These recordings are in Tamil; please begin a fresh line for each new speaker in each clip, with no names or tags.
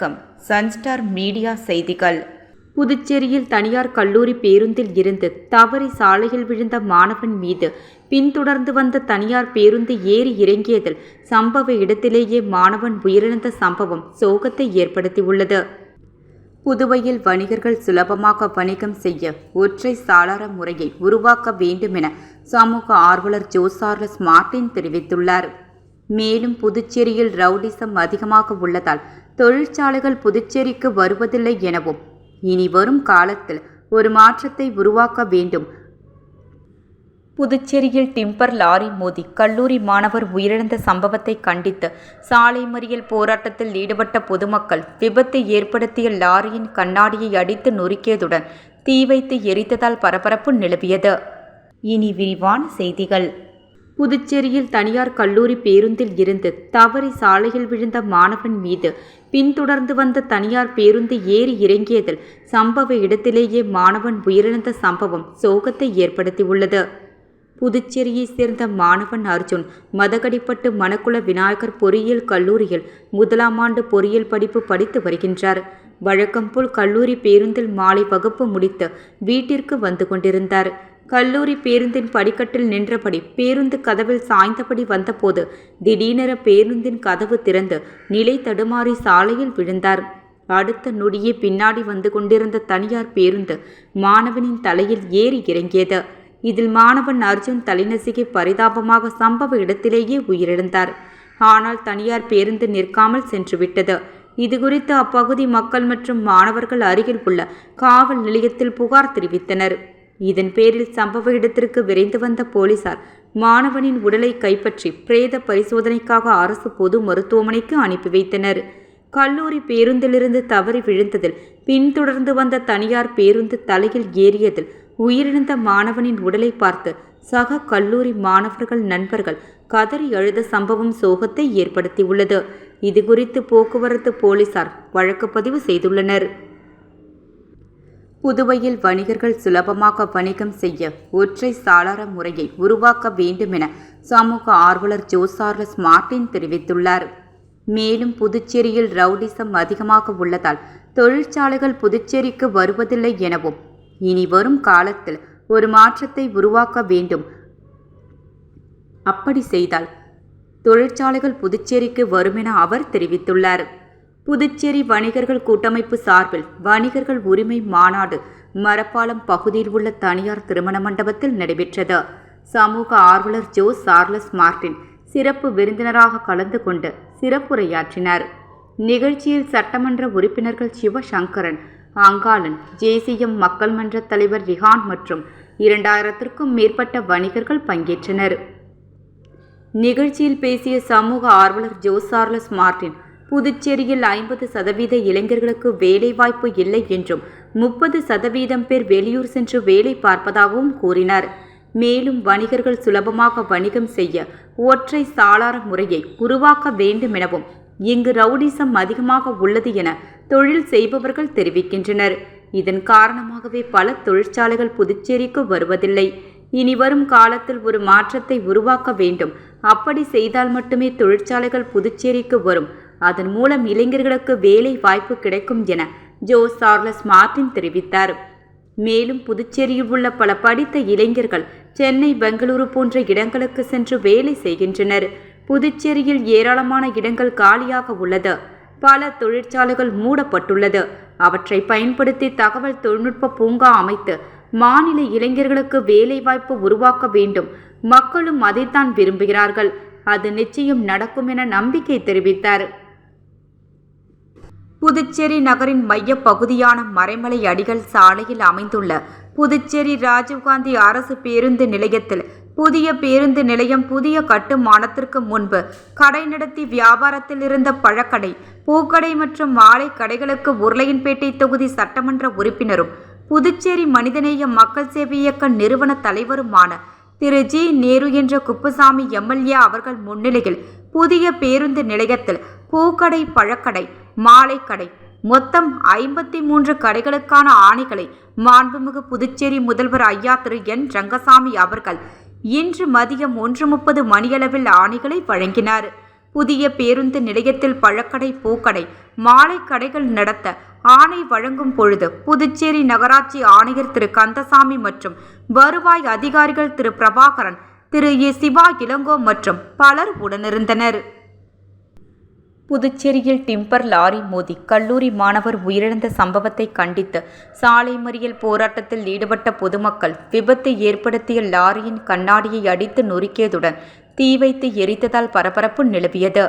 வணக்கம். சன்ஸ்டார் மீடியா செய்திகள். புதுச்சேரியில் தனியார் கல்லூரி பேருந்தில் இருந்து தவறி சாலையில் விழுந்த மாணவன் மீது பின்தொடர்ந்து வந்த தனியார் பேருந்து ஏறி இறங்கியதில் சம்பவ இடத்திலேயே மாணவன் உயிரிழந்த சம்பவம் சோகத்தை ஏற்படுத்தியுள்ளது. புதுவையில் வணிகர்கள் சுலபமாக வணிகம் செய்ய ஒற்றை சாளர முறையை உருவாக்க வேண்டும் என சமூக ஆர்வலர் ஜோசார்லஸ் மார்டின் தெரிவித்துள்ளார். மேலும் புதுச்சேரியில் ரவுடிசம் அதிகமாக உள்ளதால் தொழிற்சாலைகள் புதுச்சேரிக்கு வருவதில்லை எனவும் இனி வரும் காலத்தில் ஒரு மாற்றத்தை உருவாக்க வேண்டும். புதுச்சேரியில் டிம்பர் லாரி மோதி கல்லூரி மாணவர் உயிரிழந்த சம்பவத்தை கண்டித்து சாலை மறியல் போராட்டத்தில் ஈடுபட்ட பொதுமக்கள் விபத்து ஏற்படுத்திய லாரியின் கண்ணாடியை அடித்து நொறுக்கியதுடன் தீ வைத்து எரித்ததால் பரபரப்பு நிலவியது. இனி விரிவான செய்திகள். புதுச்சேரியில் தனியார் கல்லூரி பேருந்தில் இருந்து தவறி சாலையில் விழுந்த மாணவன் மீது பின்தொடர்ந்து வந்த தனியார் பேருந்து ஏறி இறங்கியதில் சம்பவ இடத்திலேயே மாணவன் உயிரிழந்த சம்பவம் சோகத்தை ஏற்படுத்தியுள்ளது. புதுச்சேரியைச் சேர்ந்த மாணவன் அர்ஜுன் மதகடிப்பட்டு மணக்குள விநாயகர் பொறியியல் கல்லூரியில் முதலாம் ஆண்டு பொறியியல் படிப்பு படித்து வருகின்றார். வழக்கம்போல் கல்லூரி பேருந்தில் மாலை வகுப்பு முடித்து வீட்டிற்கு வந்து கொண்டிருந்தார். கல்லூரி பேருந்தின் படிக்கட்டில் நின்றபடி பேருந்து கதவில் சாய்ந்தபடி வந்தபோது திடீரென பேருந்தின் கதவு திறந்து நிலை தடுமாறி சாலையில் விழுந்தார். அடுத்த நொடியே பின்னாடி வந்து கொண்டிருந்த தனியார் பேருந்து மாணவனின் தலையில் ஏறி இறங்கியது. இதில் மாணவன் அர்ஜுன் தலைநசிகை பரிதாபமாக சம்பவ இடத்திலேயே உயிரிழந்தார். ஆனால் தனியார் பேருந்து நிற்காமல் சென்றுவிட்டது. இதுகுறித்து அப்பகுதி மக்கள் மற்றும் மாணவர்கள் அருகில் உள்ள காவல் நிலையத்தில் புகார் தெரிவித்தனர். இதன் பேரில் சம்பவ இடத்திற்கு விரைந்து வந்த போலீசார் மாணவனின் உடலை கைப்பற்றி பிரேத பரிசோதனைக்காக அரசு பொது மருத்துவமனைக்கு அனுப்பி வைத்தனர். கல்லூரி பேருந்திலிருந்து தவறி விழுந்ததில் பின்தொடர்ந்து வந்த தனியார் பேருந்து தலையில் ஏறியதில் உயிரிழந்த மாணவனின் உடலை பார்த்து சக கல்லூரி மாணவர்கள் நண்பர்கள் கதறி அழுத சம்பவம் சோகத்தை ஏற்படுத்தியுள்ளது. இதுகுறித்து போக்குவரத்து போலீசார் வழக்கு பதிவு செய்துள்ளனர். புதுவையில் வணிகர்கள் சுலபமாக வணிகம் செய்ய ஒற்றை சாளர முறையை உருவாக்க வேண்டுமென சமூக ஆர்வலர் ஜோசார்லஸ் மார்டின் தெரிவித்துள்ளார். மேலும் புதுச்சேரியில் ரவுடிசம் அதிகமாக உள்ளதால் தொழிற்சாலைகள் புதுச்சேரிக்கு வருவதில்லை எனவும் இனி வரும் காலத்தில் ஒரு மாற்றத்தை உருவாக்க வேண்டும். அப்படி செய்தால் தொழிற்சாலைகள் புதுச்சேரிக்கு வருமென அவர் தெரிவித்துள்ளார். புதுச்சேரி வணிகர்கள் கூட்டமைப்பு சார்பில் வணிகர்கள் உரிமை மாநாடு மரப்பாலம் பகுதியில் உள்ள தனியார் திருமண மண்டபத்தில் நடைபெற்றது. சமூக ஆர்வலர் ஜோ சார்லஸ் மார்டின் சிறப்பு விருந்தினராக கலந்து கொண்டு சிறப்புரையாற்றினார். நிகழ்ச்சியில் சட்டமன்ற உறுப்பினர்கள் சிவசங்கரன் அங்காளன் ஜேசிஎம் மக்கள் மன்ற தலைவர் ரிஹான் மற்றும் இரண்டாயிரத்திற்கும் மேற்பட்ட வணிகர்கள் பங்கேற்றனர். நிகழ்ச்சியில் பேசிய சமூக ஆர்வலர் ஜோ சார்லஸ் மார்டின் புதுச்சேரியில் ஐம்பது சதவீத இளைஞர்களுக்கு வேலைவாய்ப்பு இல்லை என்றும் முப்பது சதவீதம் பேர் வெளியூர் சென்று வேலை பார்ப்பதாகவும் கூறினார். மேலும் வணிகர்கள் சுலபமாக வணிகம் செய்ய ஒற்றை சாளார முறையை உருவாக்க வேண்டும் எனவும் இங்கு ரவுடிசம் அதிகமாக உள்ளது என தொழில் செய்பவர்கள் தெரிவிக்கின்றனர். இதன் காரணமாகவே பல தொழிற்சாலைகள் புதுச்சேரிக்கு வருவதில்லை. இனி வரும் காலத்தில் ஒரு மாற்றத்தை உருவாக்க வேண்டும். அப்படி செய்தால் மட்டுமே தொழிற்சாலைகள் புதுச்சேரிக்கு வரும். அதன் மூலம் இளைஞர்களுக்கு வேலை வாய்ப்பு கிடைக்கும் என ஜோ சார்லஸ் மார்டின் தெரிவித்தார். மேலும் புதுச்சேரியில் உள்ள பல படித்த இளைஞர்கள் சென்னை பெங்களூரு போன்ற இடங்களுக்கு சென்று வேலை செய்கின்றனர். புதுச்சேரியில் ஏராளமான இடங்கள் காலியாக உள்ளது. பல தொழிற்சாலைகள் மூடப்பட்டுள்ளது. அவற்றை பயன்படுத்தி தகவல் தொழில்நுட்ப பூங்கா அமைத்து மாநில இளைஞர்களுக்கு வேலைவாய்ப்பு உருவாக்க வேண்டும். மக்களும் அதைத்தான் விரும்புகிறார்கள். அது நிச்சயம் நடக்கும் என நம்பிக்கை தெரிவித்தார். புதுச்சேரி நகரின் மைய பகுதியான மறைமலை அடிகள் சாலையில் அமைந்துள்ள புதுச்சேரி ராஜீவ்காந்தி அரசு பேருந்து நிலையத்தில் புதிய பேருந்து நிலையம் புதிய கட்டுமானத்திற்கு முன்பு கடை நடத்தி வியாபாரத்தில் இருந்த பழக்கடை பூக்கடை மற்றும் மாலை கடைகளுக்கு உருளையன்பேட்டை தொகுதி சட்டமன்ற உறுப்பினரும் புதுச்சேரி மனிதநேய மக்கள் சேவை இயக்க நிறுவன தலைவருமான திரு. ஜி. நேரு என்ற குப்புசாமி எம்எல்ஏ அவர்கள் முன்னிலையில் புதிய பேருந்து நிலையத்தில் பூக்கடை பழக்கடை மாலை கடை மொத்தம் ஐம்பத்தி மூன்று கடைகளுக்கான ஆணைகளை மாண்புமிகு புதுச்சேரி முதல்வர் ஐயா திரு என். ரங்கசாமி அவர்கள் இன்று மதியம் ஒன்று முப்பது மணியளவில் ஆணைகளை வழங்கினார். புதிய பேருந்து நிலையத்தில் பழக்கடை பூக்கடை மாலை கடைகள் நடத்த ஆணை வழங்கும் பொழுது புதுச்சேரி நகராட்சி ஆணையர் திரு. கந்தசாமி மற்றும் வருவாய் அதிகாரிகள் திரு. பிரபாகரன் திரு. ஏ. சிவா இளங்கோ மற்றும் பலர் உடனிருந்தனர். புதுச்சேரியில் டிம்பர் லாரி மோதி கல்லூரி மாணவர் உயிரிழந்த சம்பவத்தை கண்டித்து சாலை மறியல் போராட்டத்தில் ஈடுபட்ட பொதுமக்கள் விபத்து ஏற்படுத்திய லாரியின் கண்ணாடியை அடித்து நொறுக்கியதுடன் தீ வைத்து எரித்ததால் பரபரப்பு நிலவியது.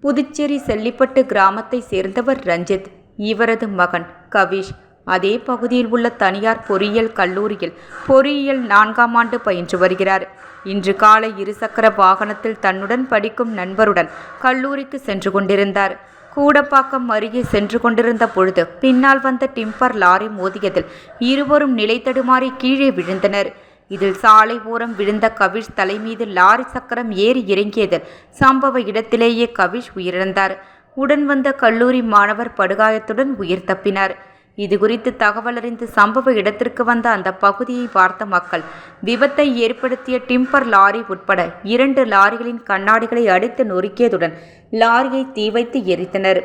புதுச்சேரி செல்லிப்பட்டு கிராமத்தை சேர்ந்தவர் ரஞ்சித் இவரது மகன் கவிஷ் அதே பகுதியில் உள்ள தனியார் பொறியியல் கல்லூரியில் பொறியியல் நான்காம் ஆண்டு பயின்று வருகிறார். இன்று காலை இருசக்கர வாகனத்தில் தன்னுடன் படிக்கும் நண்பருடன் கல்லூரிக்கு சென்று கொண்டிருந்தார். கூடப்பாக்கம் அருகே சென்று கொண்டிருந்த பொழுது பின்னால் வந்த டிம்பர் லாரி மோதியதில் இருவரும் நிலை தடுமாறி கீழே விழுந்தனர். இதில் சாலை ஓரம் விழுந்த கவிஷ் தலைமீது லாரி சக்கரம் ஏறி இறங்கியதில் சம்பவ இடத்திலேயே கவிஷ் உயிரிழந்தார். உடன் வந்த கல்லூரி மாணவர் படுகாயத்துடன் உயிர் தப்பினார். இதுகுறித்து தகவல் அறிந்து சம்பவ இடத்திற்கு வந்த அந்த பகுதியை பார்த்த மக்கள் விபத்தை ஏற்படுத்திய டிம்பர் லாரி உட்பட இரண்டு லாரிகளின் கண்ணாடிகளை அடித்து நொறுக்கியதுடன் லாரியை தீ வைத்து எரித்தனர்.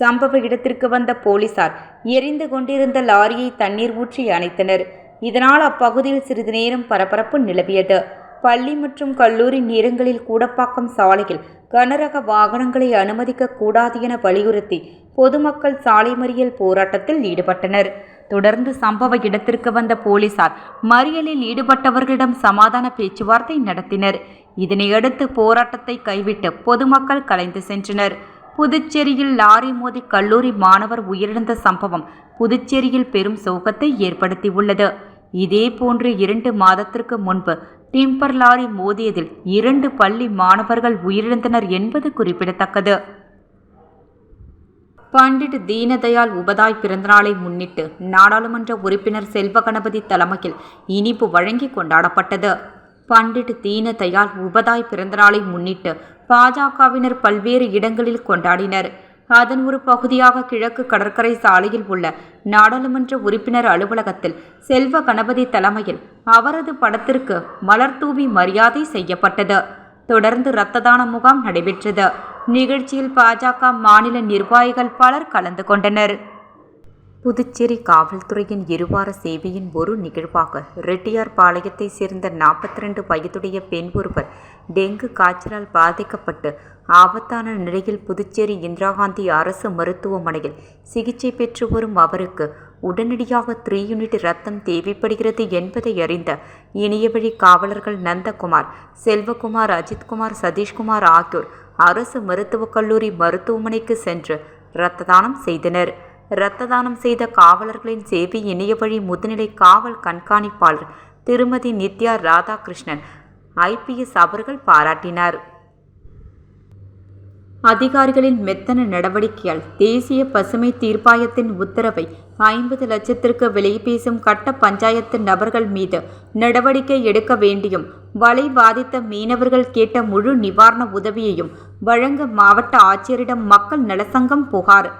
சம்பவ இடத்திற்கு வந்த போலீசார் எரிந்து கொண்டிருந்த லாரியை தண்ணீர் ஊற்றி அணைத்தனர். இதனால் அப்பகுதியில் சிறிது நேரம் பரபரப்பு நிலவியது. பள்ளி மற்றும் கல்லூரி நேரங்களில் கூடப்பாக்கம் சாலையில் கனரக வாகனங்களை அனுமதிக்க கூடாது என வலியுறுத்தி பொதுமக்கள் சாலை மறியல் போராட்டத்தில் ஈடுபட்டனர். தொடர்ந்து சம்பவ இடத்திற்கு வந்த போலீசார் மறியலில் ஈடுபட்டவர்களிடம் சமாதான பேச்சுவார்த்தை நடத்தினர். இதனையடுத்து போராட்டத்தை கைவிட்டு பொதுமக்கள் கலைந்து சென்றனர். புதுச்சேரியில் லாரி மோதி கல்லூரி மாணவர் உயிரிழந்த சம்பவம் புதுச்சேரியில் பெரும் சோகத்தை ஏற்படுத்தியுள்ளது. இதே போன்று இரண்டு மாதத்திற்கு முன்பு டிம்பர் லாரி மோதியதில் இரண்டு பள்ளி மாணவர்கள் உயிரிழந்தனர் என்பது குறிப்பிடத்தக்கது. பண்டிட் தீனதயாள் உபதாய் பிறந்தநாளை முன்னிட்டு நாடாளுமன்ற உறுப்பினர் செல்வ கணபதி தலைமையில் இனிப்பு வழங்கி கொண்டாடப்பட்டது. பண்டிட் தீனதயாள் உபதாய் பிறந்தநாளை முன்னிட்டு பாஜகவினர் பல்வேறு இடங்களில் கொண்டாடினர். அதன் ஒரு பகுதியாக கிழக்கு கடற்கரை சாலையில் உள்ள நாடாளுமன்ற உறுப்பினர் அலுவலகத்தில் செல்வ கணபதி தலைமையில் அவரது படத்திற்கு மலர்தூவி மரியாதை செய்யப்பட்டது. தொடர்ந்து இரத்த தான முகாம் நடைபெற்றது. நிகழ்ச்சியில் பாஜக மாநில நிர்வாகிகள் பலர் கலந்து கொண்டனர். புதுச்சேரி காவல்துறையின் இருவார சேவையின் ஒரு நிகழ்வாக ரெட்டியார் பாளையத்தை சேர்ந்த நாற்பத்தி ரெண்டு வயதுடைய பெண் ஒருவர் டெங்கு காய்ச்சலால் பாதிக்கப்பட்டு ஆபத்தான நிலையில் புதுச்சேரி இந்திரா காந்தி அரசு மருத்துவமனையில் சிகிச்சை பெற்று வரும் அவருக்கு உடனடியாக த்ரீ யூனிட் ரத்தம் தேவைப்படுகிறது என்பதை அறிந்த இணையவழி காவலர்கள் நந்தகுமார் செல்வகுமார் அஜித்குமார் சதீஷ்குமார் ஆகியோர் அரசு மருத்துவக் கல்லூரி மருத்துவமனைக்கு சென்று இரத்த தானம் செய்தனர். இரத்த தானம் செய்த காவலர்களின் சேவை இணைய வழி முதுநிலை காவல் கண்காணிப்பாளர் திருமதி நித்யா ராதாகிருஷ்ணன் ஐபிஎஸ் அவர்கள் பாராட்டினார். அதிகாரிகளின் மெத்தன நடவடிக்கையால் தேசிய பசுமை தீர்ப்பாயத்தின் உத்தரவை ஐம்பது லட்சத்திற்கு விலை பேசும் கட்ட பஞ்சாயத்து நபர்கள் மீது நடவடிக்கை எடுக்க வேண்டியும் வலை பாதித்த மீனவர்கள் கேட்ட முழு நிவாரண உதவியையும் வழங்க மாவட்ட ஆட்சியரிடம் மக்கள் நலசங்கம் புகார்.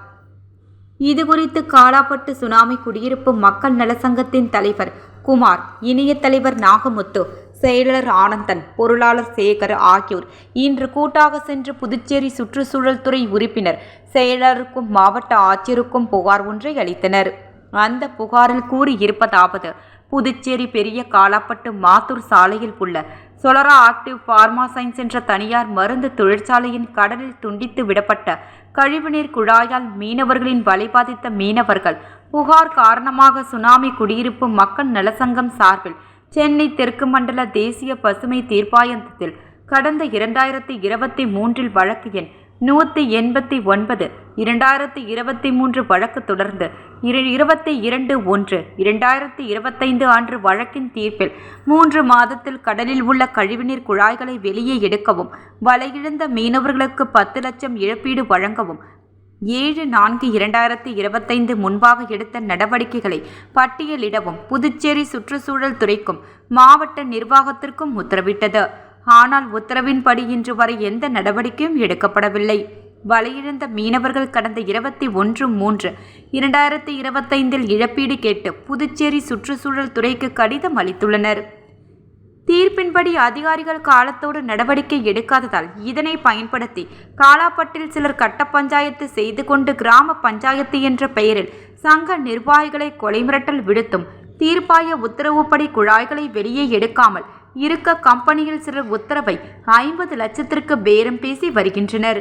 இதுகுறித்து காலாப்பட்டு சுனாமி குடியிருப்பு மக்கள் நலசங்கத்தின் தலைவர் குமார் இணைய தலைவர் நாகமுத்து செயலர் ஆனந்தன் பொருளாளர் சேகர் ஆகியோர் இன்று கூட்டாக சென்று புதுச்சேரி சுற்றுச்சூழல் துறை உறுப்பினர் செயலருக்கும் மாவட்ட ஆட்சியருக்கும் புகார் ஒன்றை அளித்தனர். அந்த புகாரில் கூறியிருப்பதாவது புதுச்சேரி பெரிய காலாப்பட்டு மாத்தூர் சாலையில் உள்ள சொலரா ஆக்டிவ் பார்மா சயின்ஸ் என்ற தனியார் மருந்து தொழிற்சாலையின் கடலில் துண்டித்து விடப்பட்ட கழிவுநீர் குழாயால் மீனவர்களின் வலை பாதித்த மீனவர்கள் புகார் காரணமாக சுனாமி குடியிருப்பு மக்கள் நலசங்கம் சார்பில் சென்னை தெற்கு மண்டல தேசிய பசுமை தீர்ப்பாயத்தில் கடந்த இரண்டாயிரத்தி இருபத்தி மூன்றில் வழக்கு எண் நூற்றி எண்பத்தி ஒன்பது இரண்டாயிரத்தி இருபத்தி மூன்று வழக்கு தொடர்ந்து இரு இருபத்தி இரண்டு ஒன்று இரண்டாயிரத்தி இருபத்தைந்து ஆண்டு வழக்கின் தீர்ப்பில் மூன்று மாதத்தில் கடலில் உள்ள கழிவுநீர் குழாய்களை வெளியே எடுக்கவும் வலையிழந்த மீனவர்களுக்கு பத்து லட்சம் இழப்பீடு வழங்கவும் ஏழு நான்கு இரண்டாயிரத்தி இருபத்தைந்து முன்பாக எடுத்த நடவடிக்கைகளை பட்டியலிடவும் புதுச்சேரி சுற்றுச்சூழல் துறைக்கும் மாவட்ட நிர்வாகத்திற்கும் உத்தரவிட்டது. ஆனால் உத்தரவின்படி இன்று வரை எந்த நடவடிக்கையும் எடுக்கப்படவில்லை. வலையிழந்த மீனவர்கள் கடந்த இருபத்தி ஒன்று மூன்று இரண்டாயிரத்தி இருபத்தைந்தில் இழப்பீடு கேட்டு புதுச்சேரி சுற்றுச்சூழல் துறைக்கு கடிதம் அளித்துள்ளனர். தீர்ப்பின்படி அதிகாரிகள் காலத்தோடு நடவடிக்கை எடுக்காததால் இதனை பயன்படுத்தி காலாப்பட்டில் சிலர் கட்ட பஞ்சாயத்து செய்து கொண்டு கிராம பஞ்சாயத்து என்ற பெயரில் சங்க நிர்வாகிகளை கொலை மிரட்டல் விடுத்தும் தீர்ப்பாய உத்தரவுப்படி குழாய்களை வெளியே எடுக்காமல் இருக்க கம்பெனியில் சிலர் உத்தரவை ஐம்பது லட்சத்திற்கு பேரம் பேசி வருகின்றனர்.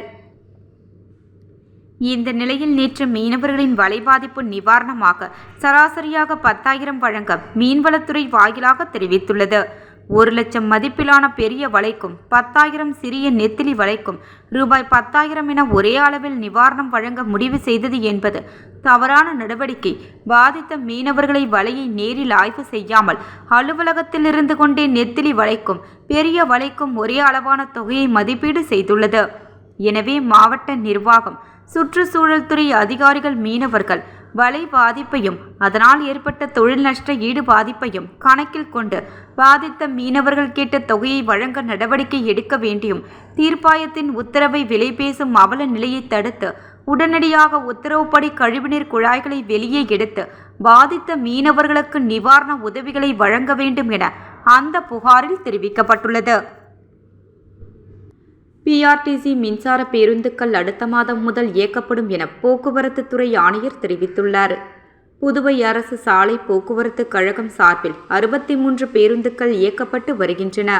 இந்த நிலையில் நேற்று மீனவர்களின் வலை பாதிப்பு நிவாரணமாக சராசரியாக பத்தாயிரம் வழங்க மீன்வளத்துறை வாயிலாக தெரிவித்துள்ளது. ஒரு லட்சம் மதிப்பிலான பெரிய வலைக்கும் பத்தாயிரம் சிறிய நெத்திலி வலைக்கும் ரூபாய் பத்தாயிரம் என ஒரே அளவில் நிவாரணம் வழங்க முடிவு செய்தது என்பது தவறான நடவடிக்கை. பாதித்த மீனவர்களை வலையை நேரில் ஆய்வு செய்யாமல் அலுவலகத்தில் இருந்து கொண்டே நெத்திலி வலைக்கும் பெரிய வலைக்கும் ஒரே அளவான தொகையை மதிப்பீடு செய்துள்ளது. எனவே மாவட்ட நிர்வாகம் சுற்றுச்சூழல் துறை அதிகாரிகள் மீனவர்கள் வலை பாதிப்பையும் அதனால் ஏற்பட்ட தொழில் நஷ்ட ஈடு பாதிப்பையும் கணக்கில் கொண்டு பாதித்த மீனவர்கள் கேட்ட தொகையை வழங்க நடவடிக்கை எடுக்க வேண்டியும் தீர்ப்பாயத்தின் உத்தரவை விலை பேசும் அவல நிலையை தடுத்து உடனடியாக உத்தரவுப்படி கழிவுநீர் குழாய்களை வெளியே எடுத்து பாதித்த மீனவர்களுக்கு நிவாரண உதவிகளை வழங்க வேண்டும் என அந்த புகாரில் தெரிவிக்கப்பட்டுள்ளது. பிஆர்டிசி மின்சார பேருந்துகள் அடுத்த மாதம் முதல் இயக்கப்படும் என போக்குவரத்து துறை ஆணையர் தெரிவித்துள்ளார். புதுவை அரசு சாலை போக்குவரத்து கழகம் சார்பில் அறுபத்தி மூன்று பேருந்துகள் இயக்கப்பட்டு வருகின்றன.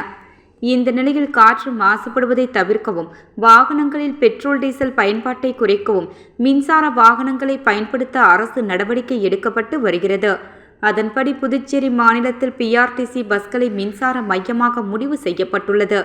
இந்த நிலையில் காற்று மாசுபடுவதை தவிர்க்கவும் வாகனங்களில் பெட்ரோல் டீசல் பயன்பாட்டை குறைக்கவும் மின்சார வாகனங்களை பயன்படுத்த அரசு நடவடிக்கை எடுக்கப்பட்டு வருகிறது. அதன்படி புதுச்சேரி மாநிலத்தில் பிஆர்டிசி பஸ்களை மின்சார மையமாக முடிவு செய்யப்பட்டுள்ளது.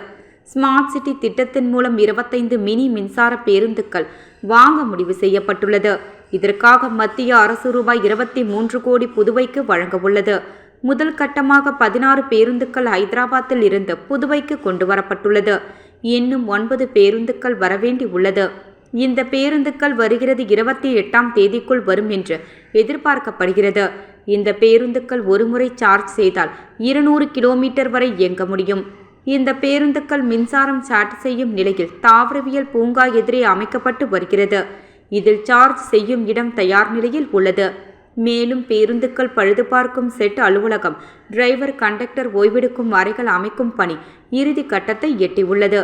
ஸ்மார்ட் சிட்டி திட்டத்தின் மூலம் இருபத்தைந்து மினி மின்சார பேருந்துகள் வாங்க முடிவு செய்யப்பட்டுள்ளது. இதற்காக மத்திய அரசு ரூபாய் இருபத்தி மூன்று கோடி புதுவைக்கு வழங்கவுள்ளது. முதல் கட்டமாக பதினாறு பேருந்துகள் ஹைதராபாத்தில் இருந்து புதுவைக்கு கொண்டு வரப்பட்டுள்ளது. இன்னும் ஒன்பது பேருந்துகள் வரவேண்டி உள்ளது. இந்த பேருந்துகள் வருகிறது இருபத்தி எட்டாம் தேதிக்குள் வரும் என்று எதிர்பார்க்கப்படுகிறது. இந்த பேருந்துகள் ஒருமுறை சார்ஜ் செய்தால் இருநூறு கிலோமீட்டர் வரை இயங்க முடியும். இந்த பேருந்துக்கள் மின்சாரம் சாட் செய்யும் நிலையில் தாவரவியல் பூங்கா எதிரே அமைக்கப்பட்டு வருகிறது. இதில் சார்ஜ் செய்யும் இடம் தயார் நிலையில் உள்ளது. மேலும் பேருந்துக்கள் பழுது பார்க்கும் செட் அலுவலகம் டிரைவர் கண்டக்டர் ஓய்வெடுக்கும் அறைகள் அமைக்கும் பணி இறுதி கட்டத்தை எட்டியுள்ளது.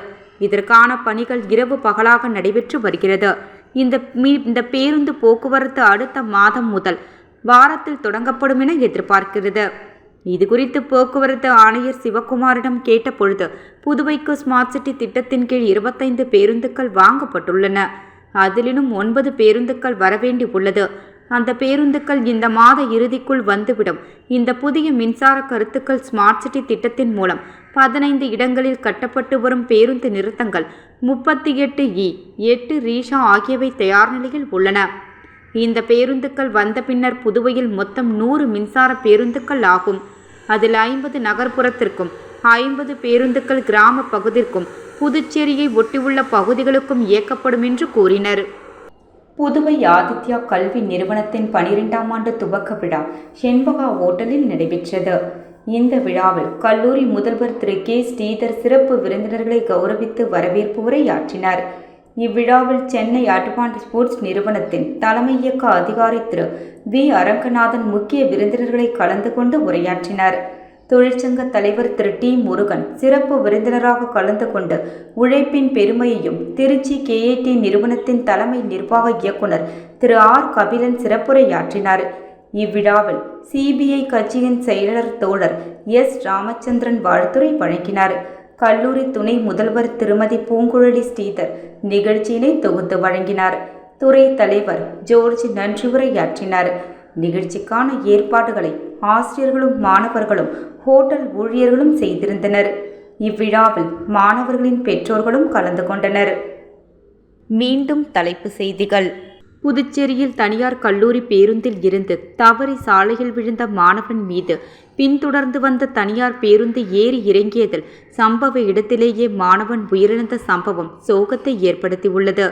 இதற்கான பணிகள் இரவு பகலாக நடைபெற்று வருகிறது. இந்த மீ இந்த பேருந்து போக்குவரத்து அடுத்த மாதம் முதல் வாரத்தில் தொடங்கப்படும் என எதிர்பார்க்கிறது. இது குறித்து போக்குவரத்து ஆணையர் சிவகுமாரிடம் கேட்டபொழுது புதுவைக்கு ஸ்மார்ட் சிட்டி திட்டத்தின் கீழ் இருபத்தைந்து பேருந்துகள் வாங்கப்பட்டுள்ளன. அதிலும் ஒன்பது பேருந்துகள் வரவேண்டி உள்ளது. அந்த பேருந்துகள் இந்த மாத இறுதிக்குள் வந்துவிடும். இந்த புதிய மின்சார கருத்துக்கள் ஸ்மார்ட் சிட்டி திட்டத்தின் மூலம் பதினைந்து இடங்களில் கட்டப்பட்டு வரும் பேருந்து நிறுத்தங்கள் முப்பத்தி எட்டு இ எட்டு ரீஷா ஆகியவை தயார் நிலையில் உள்ளன. இந்த பேருந்துகள் வந்த பின்னர் புதுவையில் மொத்தம் நூறு மின்சார பேருந்துகள் ஆகும். அதில் ஐம்பது நகர்ப்புறத்திற்கும் ஐம்பது பேருந்துகள் கிராம பகுதிக்கும் புதுச்சேரியை ஒட்டியுள்ள பகுதிகளுக்கும் இயக்கப்படும் என்று கூறினர். புதுவை ஆதித்யா கல்வி நிறுவனத்தின் பனிரெண்டாம் ஆண்டு துவக்க விழா செண்பகா ஓட்டலில் நடைபெற்றது. இந்த விழாவில் கல்லூரி முதல்வர் திரு கே. ஸ்ரீதர் சிறப்பு விருந்தினர்களை கௌரவித்து வரவேற்பு உரையாற்றினார். இவ்விழாவில் சென்னை அட்வான்ட் ஸ்போர்ட்ஸ் நிறுவனத்தின் தலைமை இயக்க அதிகாரி திரு. வி. அரங்கநாதன் முக்கிய விருந்தினர்களை கலந்து கொண்டு உரையாற்றினார். தொழிற்சங்க தலைவர் திரு. டி. முருகன் சிறப்பு விருந்தினராக கலந்து கொண்டு உழைப்பின் பெருமையையும் திருச்சி கேஏடி நிறுவனத்தின் தலைமை நிர்வாக இயக்குனர் திரு. ஆர். கபிலன் சிறப்புரையாற்றினார். இவ்விழாவில் சிபிஐ கட்சியின் செயலர் தோழர் எஸ். ராமச்சந்திரன் வாழ்த்துரை வழங்கினார். கல்லூரி துணை முதல்வர் திருமதி பூங்குழலி ஸ்ரீதர் நிகழ்ச்சியினை தொகுத்து வழங்கினார். துறை தலைவர் ஜோர்ஜ் நன்றி உரையாற்றினார். நிகழ்ச்சிக்கான ஏற்பாடுகளை ஆசிரியர்களும் மாணவர்களும் ஹோட்டல் ஊழியர்களும் செய்திருந்தனர். இவ்விழாவில் மாணவர்களின் பெற்றோர்களும் கலந்து கொண்டனர். மீண்டும் தலைப்பு செய்திகள். புதுச்சேரியில் தனியார் கல்லூரி பேருந்தில் இருந்து தவறி சாலையில் விழுந்த மாணவன் மீது பின்தொடர்ந்து வந்த தனியார் பேருந்து ஏறி இறங்கியதில் சம்பவ இடத்திலேயே மாணவன் உயிரிழந்த சம்பவம் சோகத்தை ஏற்படுத்தியுள்ளது.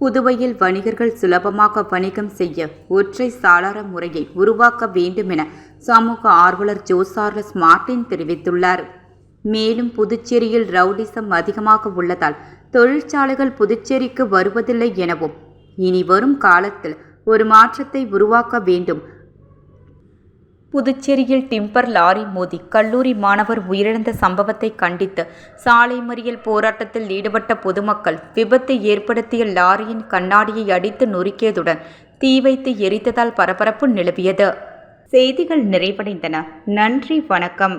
புதுவையில் வணிகர்கள் சுலபமாக வணிகம் செய்ய ஒற்றை சாளர முறையை உருவாக்க வேண்டுமென சமூக ஆர்வலர் ஜோசார்லஸ் மார்டின் தெரிவித்துள்ளார். மேலும் புதுச்சேரியில் ரவுடிசம் அதிகமாக உள்ளதால் தொழிற்சாலைகள் புதுச்சேரிக்கு வருவதில்லை எனவும் இனி வரும் காலத்தில் ஒரு மாற்றத்தை உருவாக்க வேண்டும். புதுச்சேரியில் டிம்பர் லாரி மோதி கல்லூரி மாணவர் உயிரிழந்த சம்பவத்தை கண்டித்து சாலை மறியல் போராட்டத்தில் ஈடுபட்ட பொதுமக்கள் விபத்து ஏற்படுத்திய லாரியின் கண்ணாடியை அடித்து நொறுக்கியதுடன் தீ வைத்து எரித்ததால் பரபரப்பு நிலவியது. செய்திகள் நிறைவடைந்தன. நன்றி வணக்கம்.